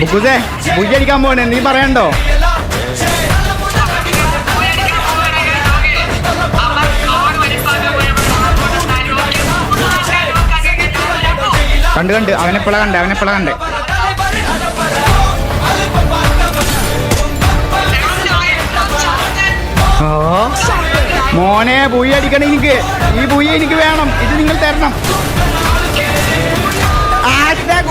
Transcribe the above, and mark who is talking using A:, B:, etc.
A: ബുക്കുസേ ബുയ്യടിക്കാൻ പോണേ നീ പറയണ്ടോ? കണ്ട് കണ്ട്. അവനെപ്പോഴാ കണ്ട്? അവനെപ്പോഴാ കണ്ട്? ഓ. മോനെ പൂയി അടിക്കണം എനിക്ക് ഈ പൂയി എനിക്ക് വേണം. ഇത് നിങ്ങൾ തരണം. Hashtag